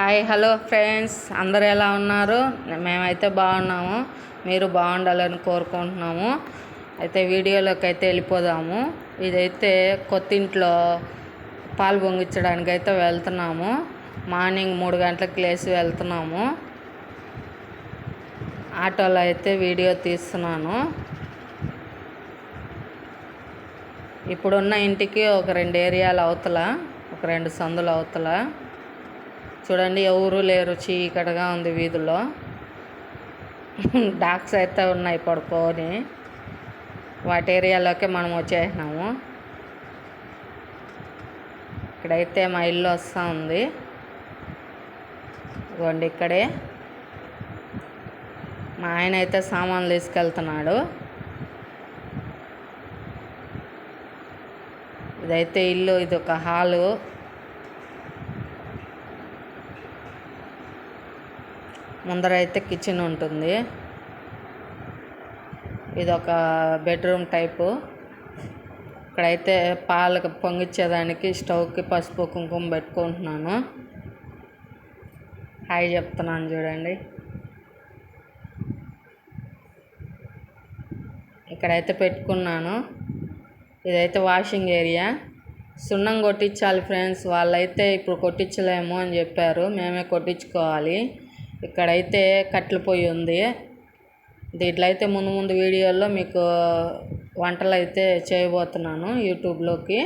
Hi hello friends. అందరు ఎలా ఉన్నారు? మేమైతే బాగున్నాము. మీరు బాగుండాలని కోరుకుంటున్నాము. అయితే వీడియోలోకి అయితే వెళ్ళిపోదాము. ఇదైతే కొత్త ఇంట్లో పాలు పొంగించడానికి అయితే వెళ్తున్నాము. మార్నింగ్ మూడు గంటలకు లేచి వెళ్తున్నాము. ఆటోలో అయితే వీడియో తీస్తున్నాను. ఇప్పుడున్న ఇంటికి ఒక రెండు ఏరియాలు అవతల ఒక రెండు సందులు అవతల. చూడండి ఎవరు లేరు చీకటిగా ఉంది వీధిలో డాగ్స్ అయితే ఉన్నాయి పడుకొని. వాటి ఏరియాలోకి మనం వచ్చేసినాము. ఇక్కడైతే మా ఇల్లు వస్తూ ఉంది. ఇవ్వండి ఇక్కడే. మా ఆయన అయితే సామాన్లు తీసుకెళ్తున్నాడు. ఇదైతే ఇల్లు ఇది ఒక హాలు. ముందర అయితే కిచెన్ ఉంటుంది. ఇది ఒక బెడ్రూమ్ టైపు. ఇక్కడైతే పాలకు పొంగిచ్చేదానికి స్టవ్కి పసుపు కుంకుమ పెట్టుకుంటున్నాను. హాయ్ చెప్తున్నాను చూడండి. ఇక్కడైతే పెట్టుకున్నాను. ఇదైతే వాషింగ్ ఏరియా. సున్నం కొట్టించాలి ఫ్రెండ్స్ వాళ్ళైతే ఇప్పుడు కొట్టించలేము అని చెప్పారు. మేమే కొట్టించుకోవాలి. ఇక్కడైతే కట్టెల పొయ్యి ఉంది. దీంట్లో అయితే ముందు ముందు వీడియోల్లో మీకు వంటలు అయితే చేయబోతున్నాను యూట్యూబ్లోకి.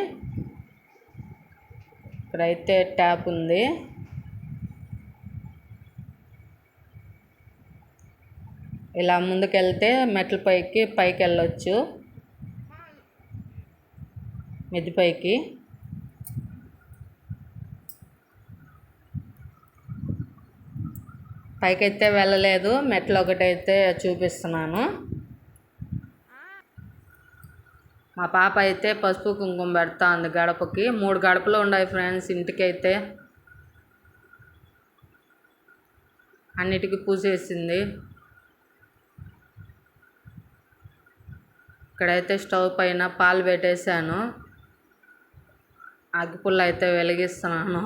ఇక్కడైతే ట్యాప్ ఉంది. ఇలా ముందుకెళ్తే మెట్ల పైకి పైకి వెళ్ళొచ్చు మిద్ది పైకి. పైకైతే వెళ్ళలేదు. మెట్లు ఒకటైతే చూపిస్తున్నాను. మా పాప అయితే పసుపు కుంకుమ పెడతా ఉంది గడపకి. మూడు గడపలు ఉన్నాయి ఫ్రెండ్స్ ఇంటికైతే. అన్నిటికీ పూసేసింది ఇక్కడైతే స్టవ్ పైన పాలు పెట్టేశాను. అగ్గిపుల్ల అయితే వెలిగిస్తున్నాను.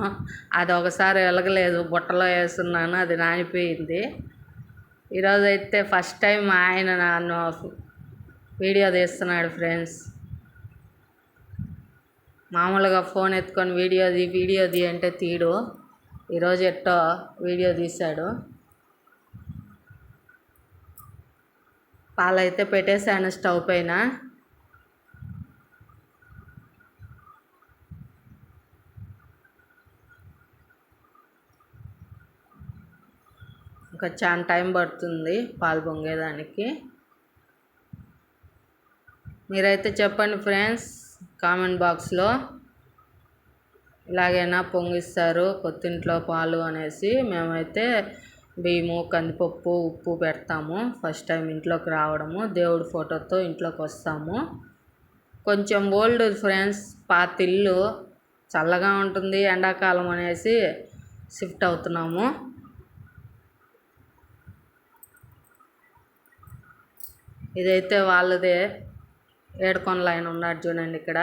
అది ఒకసారి వెలగలేదు. బుట్టలో వేస్తున్నాను. అది నానిపోయింది. ఈరోజు అయితే ఫస్ట్ టైం ఆయన నన్ను వీడియో తీస్తున్నాడు ఫ్రెండ్స్. మామూలుగా ఫోన్ ఎత్తుకొని వీడియో తీ వీడియో తీ అంటే తీడు. ఈరోజు ఎట్టో వీడియో తీశాడు. పాలైతే పెట్టేశాను స్టవ్ పైన. ఇంకా చాలా టైం పడుతుంది పాలు పొంగేదానికి. మీరైతే చెప్పండి ఫ్రెండ్స్ కామెంట్ బాక్స్లో. ఇలాగైనా పొంగిస్తారు కొత్తింట్లో పాలు అనేసి. మేమైతే బియ్యము కందిపప్పు ఉప్పు పెడతాము ఫస్ట్ టైం ఇంట్లోకి రావడము. దేవుడి ఫోటోతో ఇంట్లోకి వస్తాము. కొంచెం ఓల్డ్ ఫ్రెండ్స్ పాత ఇల్లు చల్లగా ఉంటుంది ఎండాకాలం అనేసి షిఫ్ట్ అవుతున్నాము. ఇదైతే వాళ్ళదే ఏడుకొండల ఆయన ఉన్నాడు చూడండి ఇక్కడ.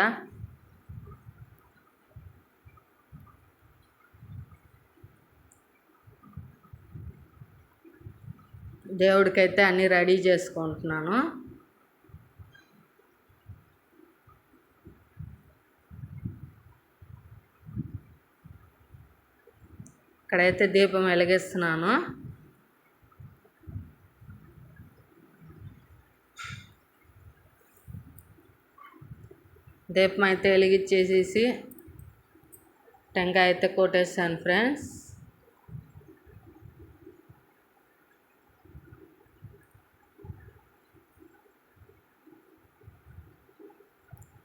దేవుడికైతే అన్నీ రెడీ చేసుకుంటున్నాను. ఇక్కడైతే దీపం వెలిగిస్తున్నాను. దీపం అయితే వెలిగించేసేసి టెంకాయ అయితే కొట్టేసాను ఫ్రెండ్స్.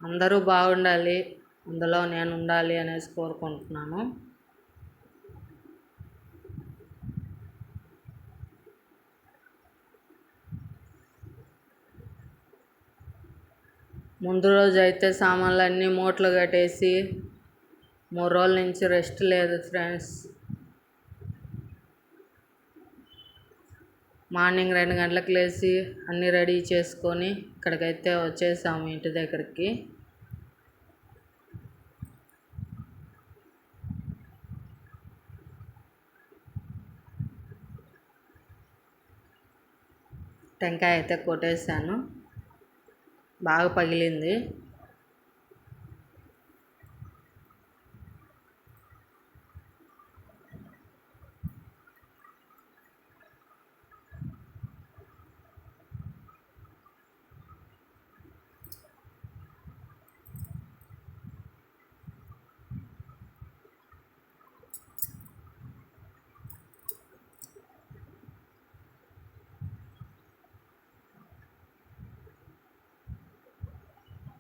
అందరూ బాగుండాలి అందులో నేను ఉండాలి అనేసి కోరుకుంటున్నాను. ముందు రోజు అయితే సామాన్లు అన్నీ మూటలు కట్టేసి మూడు రోజుల నుంచి రెస్ట్ లేదు ఫ్రెండ్స్. మార్నింగ్ రెండు గంటలకు లేచి అన్నీ రెడీ చేసుకొని ఇక్కడికైతే వచ్చేసాము ఇంటి దగ్గరికి. టెంకాయ అయితే కొట్టేశాను. బాగా పగిలింది.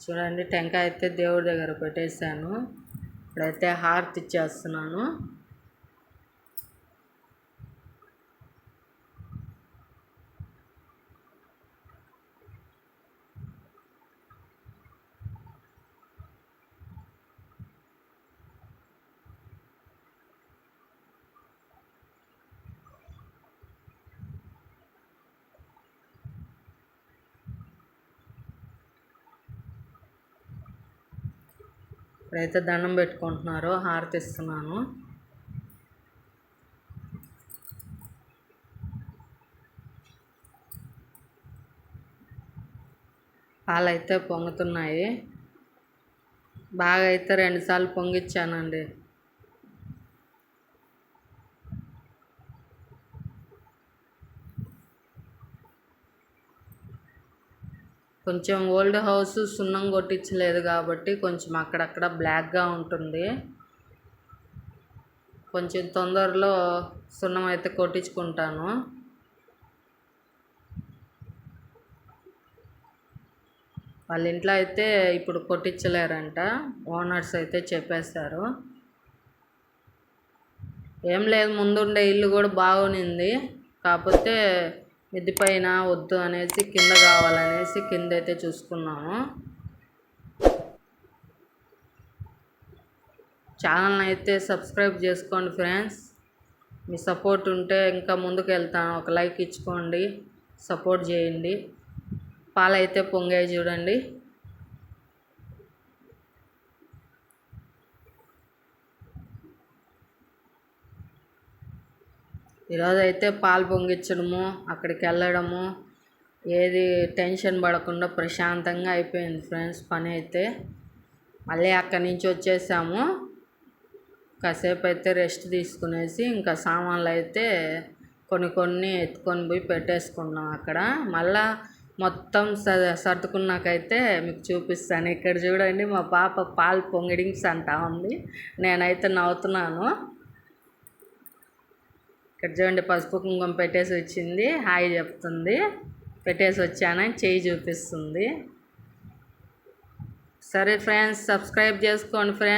చూడండి టెంకాయ అయితే దేవుడి దగ్గర పెట్టేశాను. ఇప్పుడైతే హారతి ఇచ్చేస్తున్నాను. ఇప్పుడైతే దండం పెట్టుకుంటున్నారో హారతి ఇస్తున్నాను పొంగుతున్నాయి. బాగా అయితే రెండుసార్లు పొంగిచ్చానండి. కొంచెం ఓల్డ్ హౌస్ సున్నం కొట్టించలేదు కాబట్టి కొంచెం అక్కడక్కడ బ్లాక్గా ఉంటుంది. కొంచెం తొందరలో సున్నం అయితే కొట్టించుకుంటాను. వాళ్ళ ఇంట్లో అయితే ఇప్పుడు కొట్టించలేరంట. ఓనర్స్ అయితే చెప్పేశారు. ఏం లేదు ముందుండే ఇల్లు కూడా బాగునింది. కాకపోతే మిద్ది పైన వద్దు అనేసి కింద కావాలనేసి కింద అయితే చూసుకున్నాము ఛానల్ని అయితే సబ్స్క్రైబ్ చేసుకోండి ఫ్రెండ్స్. మీ సపోర్ట్ ఉంటే ఇంకా ముందుకు వెళ్తాను ఒక లైక్ ఇచ్చుకోండి. సపోర్ట్ చేయండి. పాలైతే పొంగాయి చూడండి. ఈరోజు అయితే పాలు పొంగించడము అక్కడికి వెళ్ళడము ఏది టెన్షన్ పడకుండా ప్రశాంతంగా అయిపోయింది ఫ్రెండ్స్ పని అయితే మళ్ళీ అక్కడి నుంచి వచ్చేసాము. కాసేపు అయితే రెస్ట్ తీసుకునేసి ఇంకా సామాన్లు అయితే కొన్ని కొన్ని ఎత్తుకొని పోయి పెట్టేసుకున్నాం అక్కడ. మళ్ళా మొత్తం స సర్దుకున్నాకైతే మీకు చూపిస్తాను. ఇక్కడ చూడండి మా పాప పాలు పొంగిడింగ్స్ అంటా ఉంది. నేనైతే నవ్వుతున్నాను. ఇక్కడ చూడండి పసుపు కుంకుమ పెట్టేసి వచ్చింది. హాయ్ చెప్తుంది. పెట్టేసి వచ్చానని చేయి చూపిస్తుంది. సరే ఫ్రెండ్స్ సబ్స్క్రైబ్ చేసుకోండి ఫ్రెండ్స్.